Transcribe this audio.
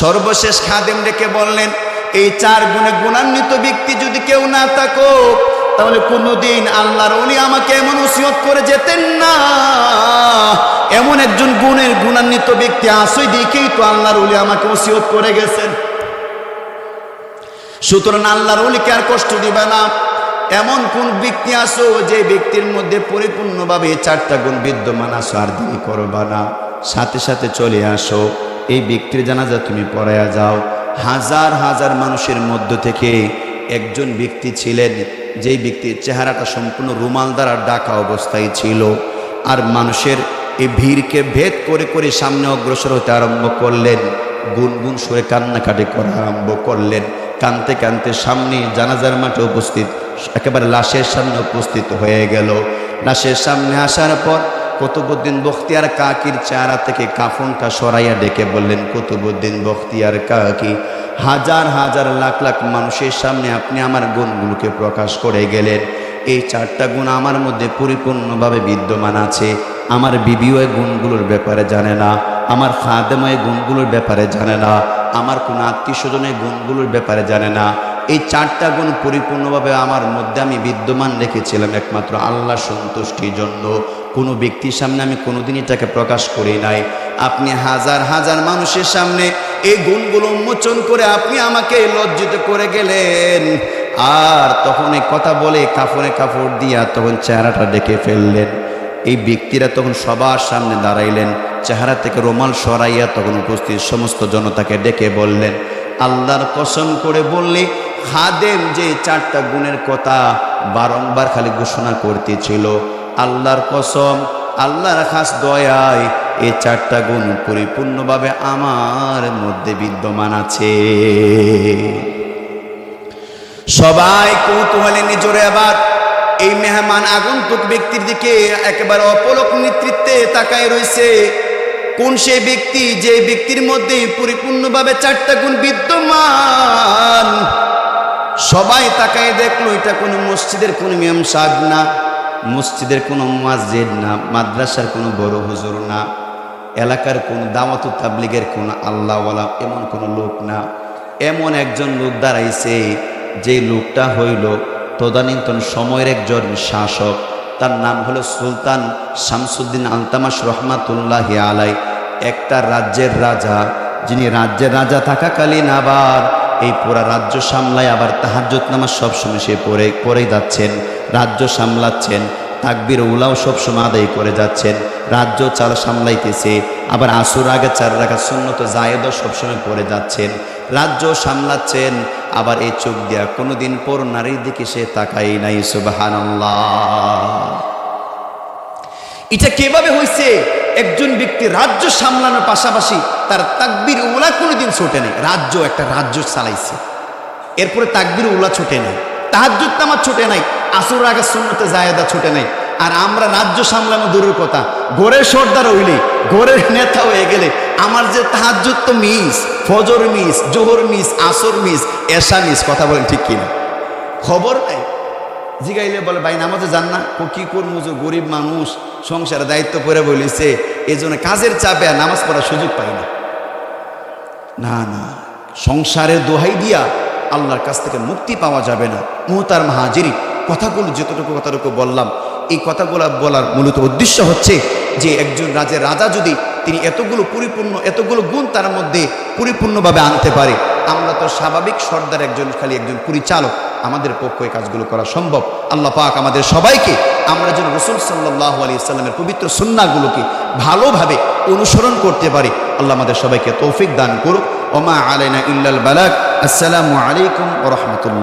সর্বশেষ খাদেম ডেকে বললেন, এই চার গুণে গুণান্বিত ব্যক্তি যদি কেউ না থাকো তাহলে কোনোদিন আল্লাহর উনি আমাকে এমন ওসিয়ত করে যেতেন না। এমন একজন গুণের গুণান্বিত ব্যক্তি আসই দেখেই তো আল্লাহর উলি আমাকে ওসিয়ত করে গেছেন। সুতরাং আল্লাহর উলিকে আর কষ্ট দিবে না। এমন কোন ব্যক্তি আসো যে ব্যক্তির মধ্যে পরিপূর্ণভাবে চারটা গুণ বিদ্যমান আসো আর দেরি করবা না। সাথে সাথে চলে আসো। এই ব্যক্তির জানাজা তুমি পড়ায়া যাও। হাজার হাজার মানুষের মধ্য থেকে একজন ব্যক্তি ছিলেন, যেই ব্যক্তির চেহারাটা সম্পূর্ণ রুমাল দ্বারা ডাকা অবস্থায় ছিল। আর মানুষের এই ভিড়কে ভেদ করে করে সামনে অগ্রসর হতে আরম্ভ করলেন। গুনগুন সরে কান্নাকাটি করা আরম্ভ করলেন। কানতে কানতে সামনে জানাজার মাঠে উপস্থিত, একেবারে লাশের সামনে উপস্থিত হয়ে গেল। লাশের সামনে আসার পর কুতুবুদ্দিন বখতিয়ার কাকির চেহারা থেকে কাফনটা সরাইয়া ডেকে বললেন, কুতুবুদ্দিন বখতিয়ার কাকি, হাজার হাজার লাখ লাখ মানুষের সামনে আপনি আমার গুণগুলোকে প্রকাশ করে গেলেন। এই চারটা গুণ আমার মধ্যে পরিপূর্ণভাবে বিদ্যমান আছে। আমার বিবিও গুণগুলোর ব্যাপারে জানে না, আমার এই গুণগুলোর ব্যাপারে জানে না, আমার কোনো আত্মীয় স্বজনের গুণগুলোর ব্যাপারে জানে না। এই চারটা গুণ পরিপূর্ণভাবে আমার মধ্যে আমি বিদ্যমান রেখেছিলাম একমাত্র আল্লাহ সন্তুষ্টির জন্য। কোনো ব্যক্তির সামনে আমি কোনোদিন এটাকে প্রকাশ করি নাই। আপনি হাজার হাজার মানুষের সামনে এই গুণগুলো উন্মোচন করে আপনি আমাকে লজ্জিত করে গেলেন। আর তখন এই কথা বলে কাফনে কাপড় দিয়া তখন চেহারাটা ডেকে ফেললেন। এই ব্যক্তিরা তখন সবার সামনে দাঁড়াইলেন। চেহারা থেকে রোমাল সরাইয়া তখন উপস্থিত সমস্ত জনতাকে ডেকে বললেন, আল্লাহর কসম করে বললে খাদেম যে চারটা গুণের কথা বারংবার খালি ঘোষণা করতেছিল আল্লাহর কসম, আল্লাহর খাস দয়ায় এই চারটা গুণ পরিপূর্ণভাবে আমার মধ্যে বিদ্যমান আছে। সবাই কৌতূহলে নিজরে আবার, এই মেহমান আগন্তুক ব্যক্তির দিকে একেবারে অপলক নেতৃত্বে তাকায় রয়েছে। কোন সেই ব্যক্তি যে ব্যক্তির মধ্যে পরিপূর্ণভাবে চারটা গুণ বিদ্যমান? সবাই তাকায় দেখল, এটা কোনো মসজিদের কোনো মেম সাহেব না। মসজিদের কোনো মসজিদ না, মাদ্রাসার কোনো বড় হুজুর না, এলাকার কোন দামাতু তাবলিগের কোন আল্লাহওয়ালা এমন কোনো লোক না। এমন একজন লোক দাঁড়াইছে যে লোকটা হইল তদানীন্তন সময়ের একজন শাসক। তার নাম হলো সুলতান শামসুদ্দিন আলতামাস রহমাতুল্লাহ আলাই একটা রাজ্যের রাজা, যিনি রাজ্যের রাজা থাকাকালীন আবার এই পুরা রাজ্য সামলায়, আবার তাহাজ্জত নামাজ সবসময় সে পড়ে, পড়েই যাচ্ছেন। রাজ্য সামলাচ্ছেন, তাকবির উলাও সবসময় আদায় করে যাচ্ছেন। রাজ্য চাল সামলাইতেছে, আবার আসুর আগে চার রাখা সুন্নত জায়েদও সবসময় পড়ে যাচ্ছেন। রাজ্য সামলাচ্ছেন, আবার এই চোখ দিয়া কোনোদিন পর নারীর দিকে সে তাকাই নাই সুবাহান এটা কীভাবে হয়েছে একজন ব্যক্তি রাজ্য সামলানোর পাশাপাশি তার তাকবির উলা কোনোদিন ছোটে নেই। রাজ্য একটা রাজ্য চালাইছে। এরপরে তাকবির উলা ছোটে নেই। তাহাজ্জুদ আমার ছোটে নাই। আসুর আগে সুন্নতে জায়দা ছোটে নাই। আর আমরা রাজ্য সামলানো দূরের কথা। গোরের সর্দার হইলে গোরের নেতা হয়ে গেলে আমার যে তাহাজ্জুদ তো মিস, ফজর মিস, জোহর মিস, আসর মিস, এশা মিস, কথা বলেন ঠিক কিনা? খবর নাই? জিগাইলে বলে, ভাই, নামাজে যান না। কি করব যে গরিব মানুষ সংসারে দায়িত্ব করে বলেছে এই জন্য কাজের চাপে আর নামাজ পড়ার সুযোগ পাই না। না না, সংসারের দোহাই দিয়া আল্লাহর কাছ থেকে মুক্তি পাওয়া যাবে না। মোহতার মাহাজিরি, কথাগুলো যতটুকু কথাটুকু বললাম, এই কথাগুলো বলার মূলত উদ্দেশ্য হচ্ছে যে, একজন রাজের রাজা যদি তিনি এতগুলো পরিপূর্ণ, এতগুলো গুণ তার মধ্যে পরিপূর্ণভাবে আনতে পারে, আমরা তো স্বাভাবিক সর্দার একজন, খালি একজন পরিচালক। আমাদের পক্ষে এই কাজগুলো করা সম্ভব। আল্লাহ পাক আমাদের সবাইকে আমরা যেন রসুল সাল্লাহ আলি ইসলামের পবিত্র সুন্নাগুলোকে ভালোভাবে অনুসরণ করতে পারি। আল্লাহ আমাদের সবাইকে তৌফিক দান করুক। ওমা আলাইনা ইল্লাল বালাক আসসালামু আলাইকুম রহমতুল্লাহ।